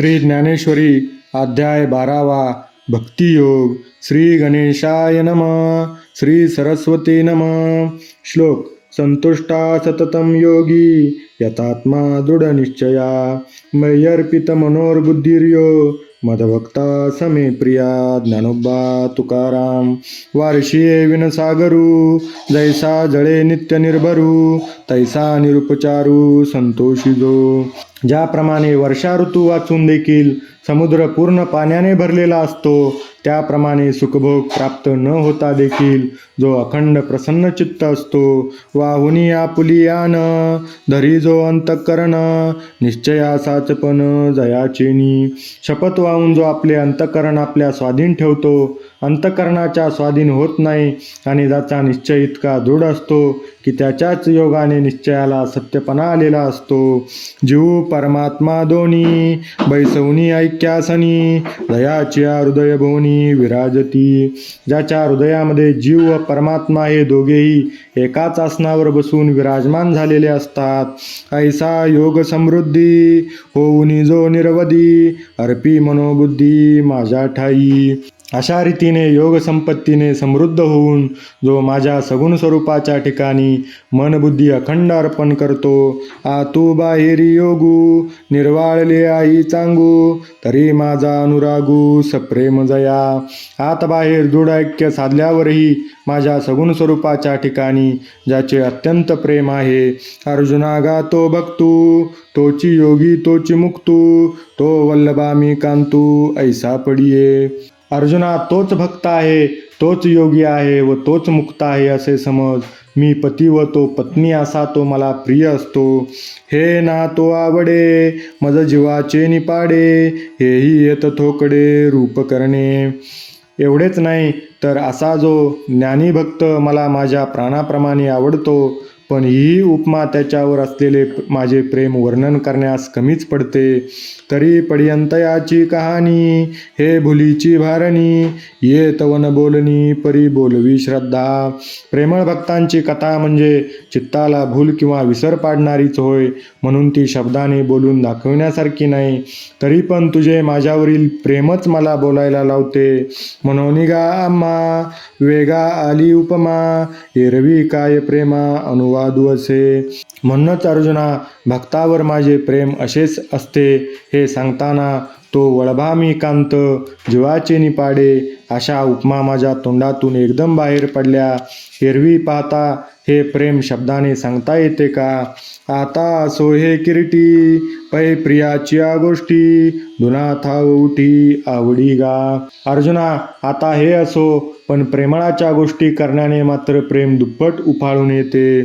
श्री ज्ञानेश्वरी अध्याय बारावा भक्तियोग श्री गणेशाय नम श्री सरस्वती नम श्लोक संतुष्टा सततम योगी यतात्मा दृढनिश्चया मय्यर्पित मनोर्बुद्धिर्यो मदभक्ता समे प्रिया ज्ञानोबा तुकाराम वारशिये विनसागरू जैसा जळे नित्य निर्भरू तैसा निरुपचारू संतोषी जो ज्याप्रमाणे वर्षा ऋतू वाचून देखील समुद्र पूर्ण पाण्याने भरलेला असतो त्याप्रमाणे सुखभोग प्राप्त न होता देखील जो अखंड प्रसन्न चित्त असतो वाहुनी पुलियान धरी जो अंतःकरण निश्चया साचपण जयाचेनी. शपथ वाहून जो आपले अंतःकरण आपल्या स्वाधीन ठेवतो अंतःकरणाच्या स्वाधीन होत नाही आणि ज्याचा निश्चय इतका दृढ असतो की त्याच्याच योगाने निश्चयाला सत्यपणा आलेला असतो. जीव परमात्मा दोन्ही बैसवनी ऐक्यासनी दयाच्या हृदय ठिकाणी विराजती ज्याच्या हृदयामध्ये जीव व परमात्मा हे दोघेही एकाच आसनावर बसून विराजमान झालेले असतात. ऐसा योग समृद्धी होऊनी जो निरवधी अर्पी मनोबुद्धी माझ्या ठाई. अशा रीतीने योगसंपत्तीने समृद्ध होऊन जो माझ्या सगुण स्वरूपाच्या ठिकाणी मनबुद्धी अखंड अर्पण करतो आतू बाहेरी योगू निर्वाळले आई चांगू तरी माझा अनुरागू सप्रेम जया. आत बाहेर दृढ ऐक्य साधल्यावरही माझ्या सगुण स्वरूपाच्या ठिकाणी ज्याचे अत्यंत प्रेम आहे अर्जुना गातो भक्तू तोची योगी तोची मुक्तू तो वल्लभा मी कांतू ऐसा पडिये. अर्जुना तोच भक्त आहे तोच योगी आहे व तोच मुक्त आहे असे समज. मी पती व तो पत्नी असा तो मला प्रिय असतो. हे ना तो आवडे मज जीवाचे निपाडे हेही येत थोकडे रूप करणे. एवढेच नाही तर असा जो ज्ञानी भक्त मला माझ्या प्राणाप्रमाणे आवडतो पण ही उपमा त्याच्यावर असलेले माझे प्रेम वर्णन करण्यास कमीच पडते. तरी पर्यंत याची कहाणी हे भुलीची भारणी ये तवन बोलणी परी बोलवी श्रद्धा. प्रेमळ भक्तांची कथा म्हणजे चित्ताला भूल किंवा विसर पाडणारीच होय म्हणून ती शब्दाने बोलून दाखवण्यासारखी नाही. तरी पण तुझे माझ्यावरील प्रेमच मला बोलायला लावते. म्हणून गा आम्हा वेगा आली उपमा एरवी काय प्रेमा अनुवा असे. म्हणूनच अर्जुना भक्तावर माझे प्रेम असेच असते हे सांगताना तो वळभा मी कांत जीवाचे निपाडे अशा उपमा माझ्या तोंडातून एकदम बाहेर पडल्या. एरवी पाहता हे प्रेम शब्दाने सांगता येते का? आता असो हे किरीटी पै प्रियाच्या गोष्टी दुना उठी आवडी गा. अर्जुना आता हे असो पण प्रेमळाच्या गोष्टी करण्याने मात्र प्रेम दुप्पट उफाळून येते.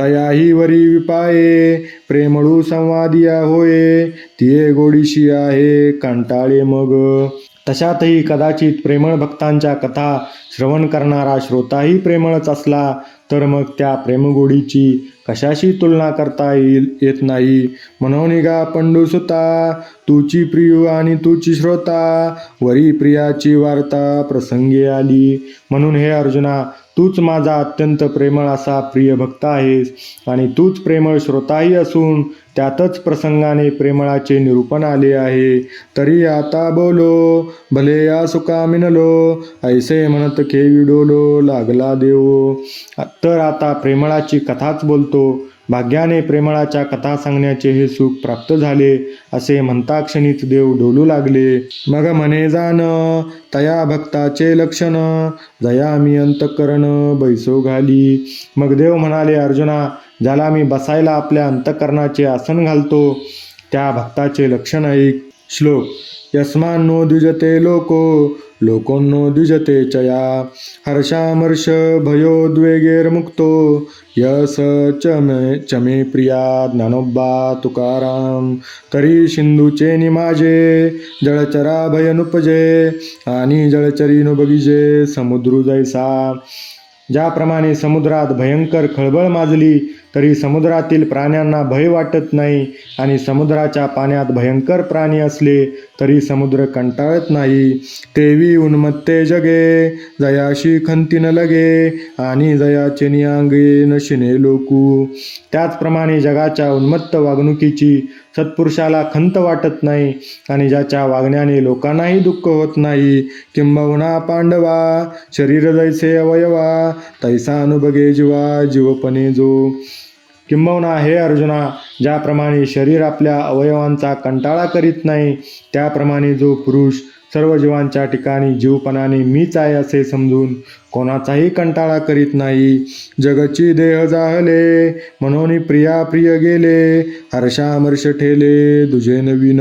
तयाही वरी विपाये प्रेमळू संवादिया होये तिये गोडीशी आहे कंटाळे मग. तशातही कदाचित प्रेमळ भक्तांच्या कथा श्रवण करणारा श्रोताही प्रेमळच असला तर मग त्या प्रेमगोडीची कशाशी तुलना करता येईल येत नाही? म्हणून गा पंडूसुता तुची प्रियू आणि तुची श्रोता वरी प्रियाची वार्ता प्रसंगी आली. म्हणून हे अर्जुना तूच माझा अत्यंत प्रेमळ असा प्रिय भक्त आहेस आणि तूच प्रेमळ श्रोताही असून त्यातच प्रसंगाने प्रेमळाचे निरूपण आले आहे. तरी आता बोलो भले या सुका मिनलो ऐसे म्हणत खेळी डोलो लागला देव. तर आता प्रेमळाची कथाच बोलतो. भाग्याने प्रेमळाच्या कथा सांगण्याचे हे सुख प्राप्त झाले असे म्हणता क्षणीच देव डोलू लागले. मग म्हणे जाण तया भक्ताचे लक्षण जया मी अंतकरण बैसो घाली. मग देव म्हणाले अर्जुना ज्याला मी बसायला आपल्या अंतकरणाचे आसन घालतो त्या भक्ताचे लक्षण ऐक. श्लोक यस्मान्नो द्विजते लोको लोकोन्नो द्विजते चया। हर्षामर्ष भयोद्वेगैर्मुक्तो स च मे च मे प्रिया ज्ञानोब्बा तुकाराम तरी सिंधूचे निमाजे जळचरा भयनुपजे आणि जळचरी नुबगिजे समुद्रू जैसा। ज्याप्रमाणे समुद्रात भयंकर खळबळ माजली तरी समुद्रातील प्राण्यांना भय वाटत नाही आणि समुद्राच्या पाण्यात भयंकर प्राणी असले तरी समुद्र कंटाळत नाही. तेवी उन्मत्ते जगे जयाशी खंतीन लगे आणि जयाचे नियांगे नशिने लोकू. त्याचप्रमाणे जगाच्या उन्मत्त वागणुकीची सत्पुरुषाला खंत वाटत नाही आणि ज्याच्या वागण्याने लोकांनाही दुःख होत नाही. किंबहुना पांडवा शरीर जैसे अवयवा तैसा अनुभगे जीवा जीवपणे जो. किंबहुना हे अर्जुना ज्याप्रमाणे शरीर आपल्या अवयवांचा कंटाळा करीत नाही त्याप्रमाणे जो पुरुष सर्व जीवांच्या ठिकाणी जीवपणाने मीच आहे असे समजून कोणाचाही कंटाळा करीत नाही. जगची देह जाहले म्हणून प्रिया प्रिय गेले हर्षामर्ष ठेले दुजे नवीन.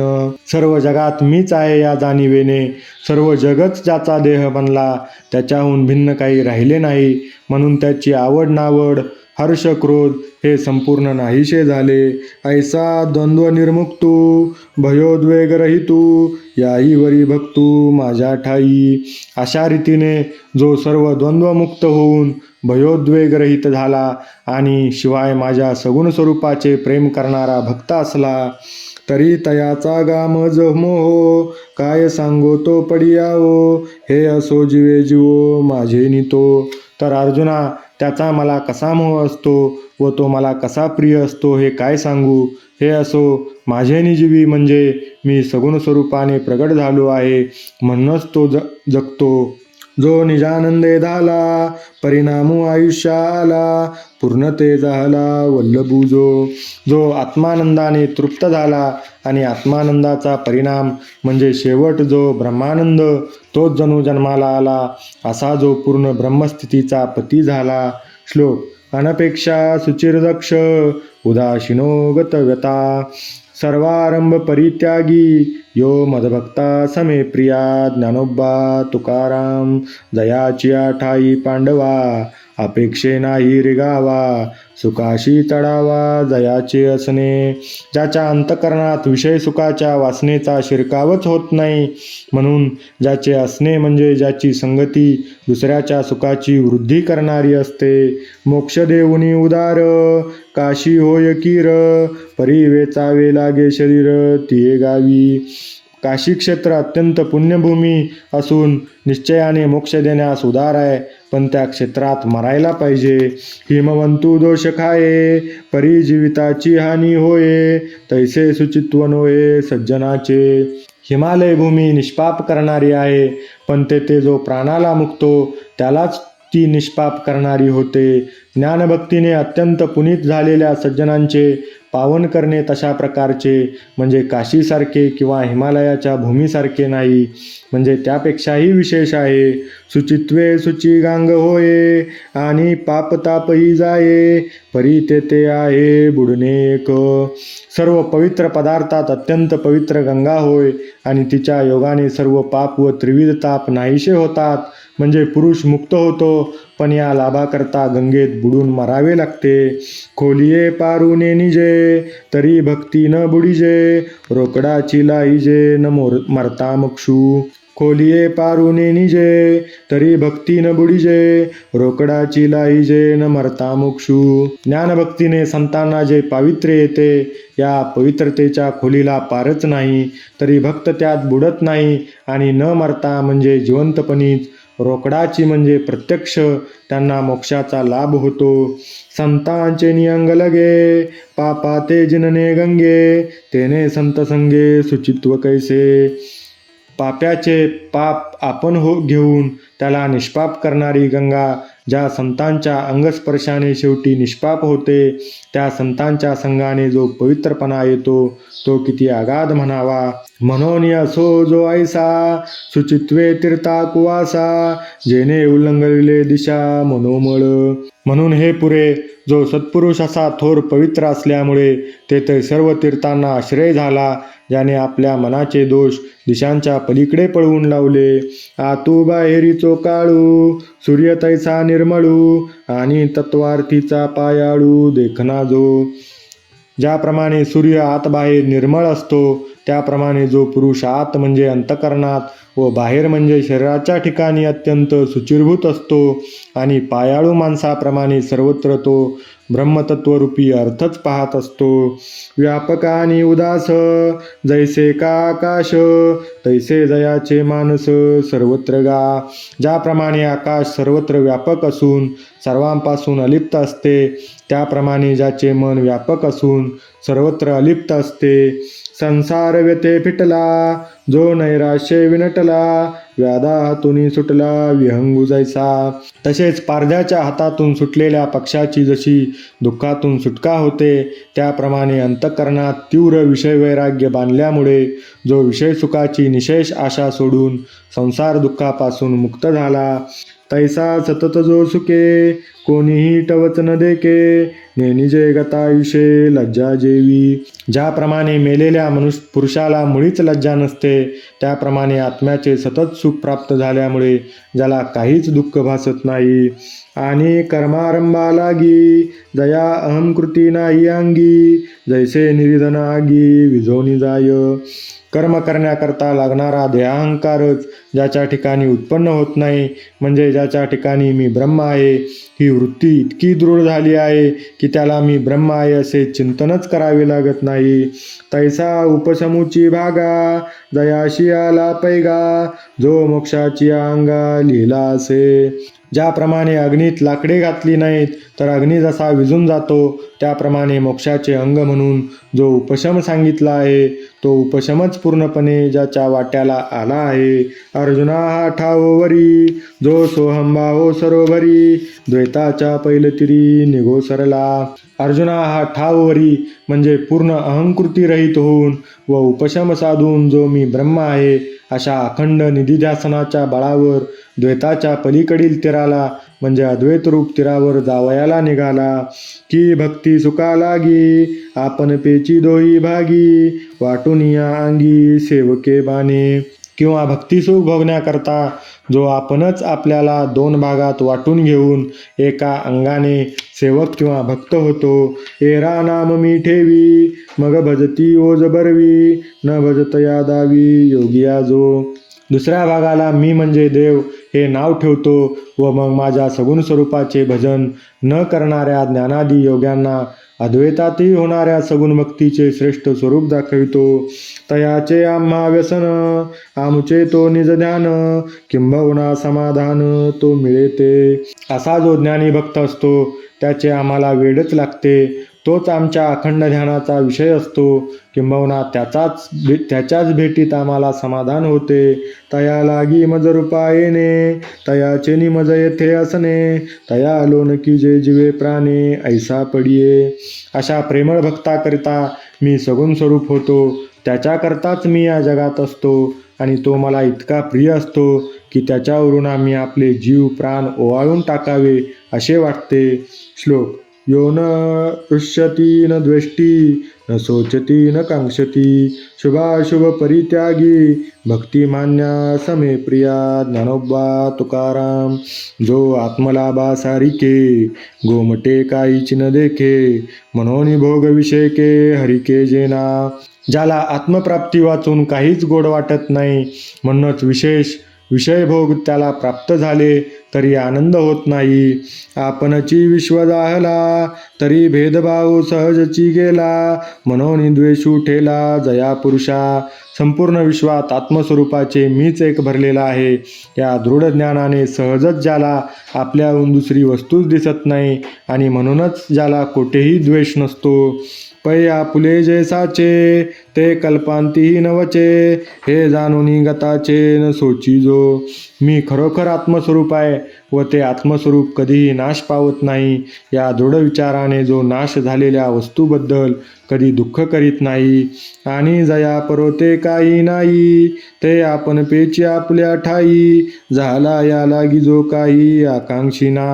सर्व जगात मीच आहे या जाणीवेने सर्व जगच ज्याचा देह बनला त्याच्याहून भिन्न काही राहिले नाही म्हणून त्याची आवड नावड हर्ष क्रोध हे संपूर्ण नाहीसे झाले. ऐसा द्वंद्व निर्मुक्तू भयोद्वेग रहितू याही वरी भक्तू माझ्या ठाई. अशा रीतीने जो सर्व द्वंद्वमुक्त होऊन भयोद्वेग रहित झाला आणि शिवाय माझ्या सगुण स्वरूपाचे प्रेम करणारा भक्त असला तरी तयाचा गाम मोहो. काय सांगो तो पडियाओ हे असो जीवे जीवो माझे नितो. तर अर्जुना त्याचा मला कसा मोह असतो व तो मला कसा प्रिय असतो हे काय सांगू? हे असो माझे निजीवी म्हणजे मी सगुण स्वरूपाने प्रगट झालो आहे म्हणूनच तो ज जगतो. जो निजानंदे झाला परिणामू आयुष्य आला पूर्णते झाला वल्लभू जो. जो आत्मानंदाने तृप्त झाला आणि आत्मानंदाचा परिणाम म्हणजे शेवट जो ब्रह्मानंद तोच जणू जन्माला आला असा जो पूर्ण ब्रह्मस्थितीचा पती झाला. श्लोक अनपेक्षा सुचिरदक्ष उदासीनो गतव्यता. सर्वारंभ परित्यागी यो मदभक्ता समे प्रिया ज्ञानोबा तुकाराम जयाची ठाई पांडवा अपेक्षे नाही रिगावा सुखाशी तडावा जयाचे असणे. ज्याच्या अंतकरणात विषय सुखाच्या वासनेचा शिरकावच होत नाही म्हणून ज्याचे असणे म्हणजे ज्याची संगती दुसऱ्याच्या सुखाची वृद्धी करणारी असते. मोक्ष देऊनी उदार काशी होय किर परी वेचावे लागे शरीर तिये गावी. काशी क्षेत्र अत्यंत पुण्यभूमी असून निश्चयाने मोक्ष देण्यास उदार आहे. पण त्या क्षेत्रात मरायला पाहिजे. हिमवंतू दोष खाये परिजीविताची हानी होये तैसे सुचित्व नोये सज्जनाचे. हिमालय भूमी निष्पाप करणारी आहे पण तेथे जो प्राणाला मुक्तो त्यालाच ती निष्पाप करणारी होते. ज्ञानभक्तीने अत्यंत पुनीत झालेल्या सज्जनांचे पावन करणे तशा प्रकारचे म्हणजे काशीसारखे किंवा हिमालयाच्या भूमीसारखे नाही म्हणजे त्यापेक्षाही विशेष आहे. सुचित्वे सुची गांग होये आणि पापतापही जाये परी तेथे आहे बुडणे एक सर्व पवित्र पदार्थात अत्यंत पवित्र गंगा होय आणि तिच्या योगाने सर्व पाप व त्रिविध ताप नाहीसे होतात म्हणजे पुरुष मुक्त होतो पण या लाभाकरता गंगेत बुडून मरावे लागते. खोलिये पारुने निजे तरी भक्ती न बुडीजे रोकडाची लाईजे न मोर मरता मक्षू. खोलिये पारुने निजे तरी भक्ती न बुडीजे रोकडाची लाईजे न मरता मोक्षू. ज्ञानभक्तीने संतांना जे पावित्र्य येते या पवित्रतेच्या खोलीला पारच नाही तरी भक्त त्यात बुडत नाही आणि न मरता म्हणजे जिवंतपणीच रोकडाची म्हणजे प्रत्यक्ष त्यांना मोक्षाचा लाभ होतो. संतांचे नियंग लगे पापा ते जिनने गंगे तेने संत संगे सुचित्व कैसे? पाप्याचे पाप आपण हो घेऊन त्याला निष्पाप करणारी गंगा ज्या संतांच्या अंगस्पर्शाने शेवटी निष्पाप होते त्या संतांच्या संघाने जो पवित्रपणा येतो तो किती अगाध म्हणावा. म्हणून असो जो ऐसा सुचित्वे तीर्था कुवासा जेने उल्लंघविले दिशा मनोमळ. म्हणून हे पुरे जो सत्पुरुष असा थोर पवित्र असल्यामुळे तेथे सर्व तीर्थांना आश्रय झाला ज्याने आपल्या मनाचे दोष दिशांच्या पलीकडे पळवून लावले. आतू बाहेरी चोकाळू सूर्य तैसा निर्मळू आणि तत्वार्थीचा पायाळू देखना जो. ज्याप्रमाणे सूर्य आत बाहेर निर्मळ असतो त्याप्रमाणे जो पुरुष आत म्हणजे अंतकरणात व बाहेर म्हणजे शरीराच्या ठिकाणी अत्यंत सुचिरभूत असतो आणि पायाळू माणसाप्रमाणे सर्वत्र तो ब्रह्मतत्वरूपी अर्थच पाहत असतो. व्यापक आणि उदास जैसे का आकाश तैसे जयाचे माणस सर्वत्र गा. ज्याप्रमाणे आकाश सर्वत्र व्यापक असून सर्वांपासून अलिप्त असते त्याप्रमाणे ज्याचे मन व्यापक असून सर्वत्र अलिप्त असते. संसार व्यते फिटला जो नैराश्य विनटला व्याधा हातून सुटला विहंगू जायचा. तसेच पारध्याच्या हातातून सुटलेल्या पक्षाची जशी दुःखातून सुटका होते त्याप्रमाणे अंतकरणात तीव्र विषय वैराग्य बांधल्यामुळे जो विषय सुखाची निशेष आशा सोडून संसार दुःखापासून मुक्त झाला तैसा सतत जो सुके कोणीही टवच न देके नेनिजे गतायुषे लज्जा जेवी. ज्याप्रमाणे मेलेल्या मनुष्य पुरुषाला मुळीच लज्जा नसते त्याप्रमाणे आत्म्याचे सतत सुख प्राप्त झाल्यामुळे ज्याला काहीच दुःख भासत नाही. आणि कर्मारंभा लागी दया अहंकृती नाही अंगी जैसे निर्धन आगी विझोनी जाय कर्म करण्याकरता लागणारा देहांकारच ज्याच्या ठिकाणी उत्पन्न होत नाही म्हणजे ज्याच्या ठिकाणी मी ब्रह्म आहे ही वृत्ती इतकी दृढ झाली आहे की त्याला मी ब्रह्म आहे असे चिंतनच करावे लागत नाही. तैसा उपशमूची भागा दयाशी आला पैगा जो मोक्षाची अंगा लिहिला असे. ज्याप्रमाणे अग्नीत लाकडे घातली नाहीत तर अग्नी जसा विझून जातो त्याप्रमाणे मोक्षाचे अंग म्हणून जो उपशम सांगितला आहे तो उपशमच पूर्णपणे ज्याच्या वाट्याला आला आहे. अर्जुना हा ठावोवरी जो सोहंबा हो सरोवरी द्वैताच्या पैलतिरी निघो सरला. अर्जुना हा ठाववरी म्हणजे पूर्ण अहंकृती रहित होऊन व उपशम साधून जो मी ब्रह्म आहे अशा अखंड निधिध्यासनाच्या बळावर द्वैताच्या पलीकडील तीराला म्हणजे अद्वैत रूप तीरावर जावयाला निघाला. की भक्ती सुका लागी आपण पेची दोही भागी वाटून या अंगी सेवके बाणे किंवा भक्तिसुख भोगण्याकरता जो आपणच आपल्याला दोन भागात वाटून घेऊन एका अंगाने सेवक किंवा भक्त होतो. एरा नाम मी ठेवी मग भजती ओज बरवी न भजत या दावी योगिया जो दुसऱ्या भागाला मी म्हणजे देव हे नाव ठेवतो व मग माझ्या सगुण स्वरूपाचे भजन न करणाऱ्या ज्ञानादी योग्यांना अद्वैतातही होणाऱ्या सगुण भक्तीचे श्रेष्ठ स्वरूप दाखवितो. तयाचे आम्हा व्यसन आमचे तो निज ध्यान किंबहुना समाधान तो मिळेते. असा जो ज्ञानी भक्त असतो त्याचे आम्हाला वेडच लागते. तोच आमच्या अखंड ध्यानाचा विषय असतो. किंबहुना त्याचाच भे त्याच्याच भेटीत आम्हाला समाधान होते. तया लागी मज रूपा येणे तयाचे निमज येथे असणे तया आलो नकी जे जीवे प्राणे ऐसा पडिये. अशा प्रेमळ भक्ताकरिता मी सगुण स्वरूप होतो. त्याच्याकरताच मी या जगात असतो. आणि तो मला इतका प्रिय असतो की त्याच्यावरून आम्ही आपले जीव प्राण ओवाळून टाकावे असे वाटते. श्लोक यो न पृष्यती न द्वेष्टी न शोचती न कांक्षती शुभाशुभ परित्यागी भक्तिमान्या समे प्रिया ज्ञानोबा तुकाराम। जो आत्मलाभा सारिके गोमटे काहीच न देखे मनोनी भोग विषयके हरिके जेना। ज्याला आत्मप्राप्ती वाचून काहीच गोड वाटत नाही म्हणूनच विशेष विषयभोग त्याला प्राप्त झाले तरी आनंद होत नाही. आपणची विश्व जाहला तरी भेदभाव सहजची गेला. म्हणून द्वेषू ठेला जया पुरुषा. संपूर्ण विश्वात आत्मस्वरूपाचे मीच एक भरलेला आहे. या दृढ ज्ञानाने सहजच ज्याला आपल्याहून दुसरी वस्तूच दिसत नाही आणि म्हणूनच ज्याला कोठेही द्वेष नसतो. पया आपुले जैसाचे ते कल्पांतीही नवचे हे जाणून गताचे न सोची जो मी खरोखर आत्मस्वरूप आहे व ते आत्मस्वरूप कधीही नाश पावत नाही. या दृढ विचाराने जो नाश झालेल्या वस्तूबद्दल कधी दुःख करीत नाही. आणि जया परोते काही नाही ते आपण पेची आपल्या ठाई. झाला या लागी जो काही आकांक्षीना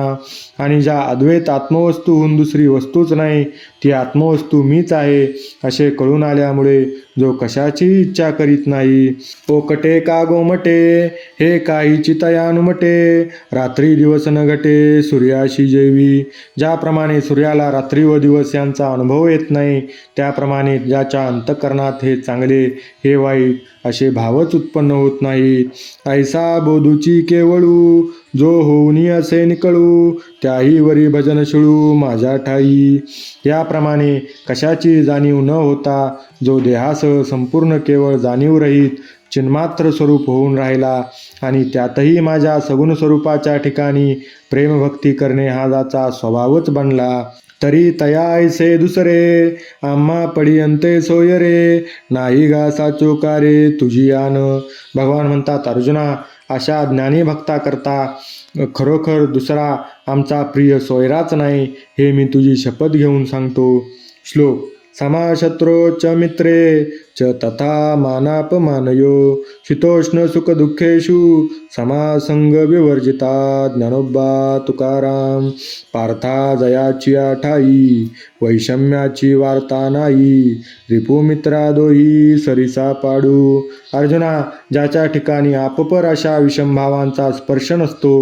आणि ज्या अद्वैत आत्मवस्तूहून दुसरी वस्तूच नाही ती आत्मवस्तू मीच आहे असे कळून आल्यामुळे जो कशाची इच्छा करीत नाही ओकटे का गोमटे हे काहीची तयानुमटे रात्री दिवस न घटे सूर्याशी जेवी. ज्याप्रमाणे सूर्याला रात्री व दिवस यांचा अनुभव येत नाही त्याप्रमाणे ज्याच्या अंतकरणात हे चांगले हे वाईट असे भावच उत्पन्न होत नाहीत. ऐसा बोधूची केवळू जो होऊनी असे निकळू त्याही वरी भजन शिळू माझ्या ठाई. याप्रमाणे कशाची जाणीव न होता जो देहासह संपूर्ण केवळ जाणीवरहित चिन्मात्र स्वरूप होऊन राहिला आणि त्यातही माझ्या सगुण स्वरूपाच्या ठिकाणी प्रेमभक्ती करणे हा जाचा स्वभावच बनला. तरी तया ऐसे दुसरे आम्हा पडी अंते सोय रे नाही गा साचो का रे तुझी आन भगवान म्हणतात अर्जुना अशा ज्ञानी भक्ता करता खरोखर दुसरा आमचा प्रिय सोयराच नाही हे मी तुझी शपथ घेऊन सांगतो. श्लोक समाशत्रो च मित्रे च तथा मानापमानयो शीतोष्ण सुख दुःखेषु समासंग विवर्जिता ज्ञानोबा तुकाराम पार्था जयाची आठाई वैषम्याची वार्ता नाही रिपुमित्रा दोही सरिसा पाडू। अर्जुना ज्याच्या ठिकाणी आपपर अशा विषमभावांचा स्पर्श नसतो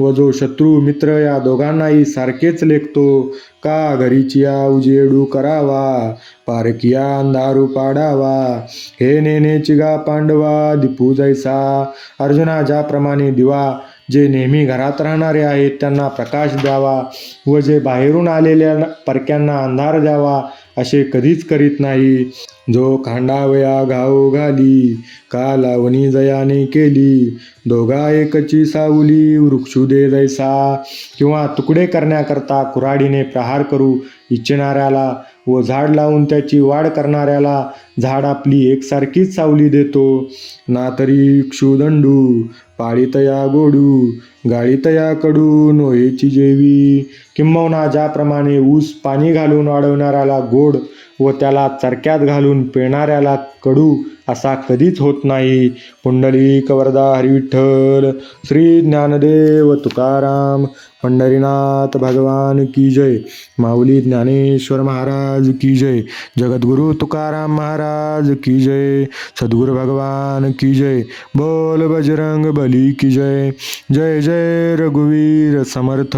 व जो शत्रू मित्र या दोघांनाही सारखेच लेखतो का घरीची उजेडू करावा? पारकिया अंधारू पाडावा. हे नेने चिगा पांडवा दिपू जैसा. अर्जुना ज्याप्रमाणे दिवा जे नेहमी घरात राहणारे आहेत त्यांना प्रकाश द्यावा व जे बाहेरून आलेल्या परक्यांना अंधार द्यावा. असे कधीच करीत नाही. जो खांडावया घाव घाली का लावणी जयाने केली दोघा एकची सावली वृक्षू दे जैसा किंवा तुकडे करण्याकरता कुऱ्हाडीने प्रहार करू इच्छिणाऱ्याला व झाड लावून त्याची वाढ करणाऱ्याला झाड आपली एकसारखीच सावली देतो. ना तरी क्षुदंडू पाळीतया गोडू गाळीतया कडू नोहेची जेवी. किंबहुना ज्याप्रमाणे ऊस पाणी घालून वाढवणाऱ्याला गोड व त्याला चरक्यात घालून पिणाऱ्याला कडू असा कधीच होत नाही. पुंडलिक कवरदा हरिविठ्ठल श्री ज्ञानदेव तुकाराम पंढरीनाथ भगवान की जय माऊली ज्ञानेश्वर महाराज की जय जगद्गुरु तुकाराम महाराज की जय सद्गुरु भगवान की जय बोल बजरंग बली की जय जय जय रघुवीर समर्थ.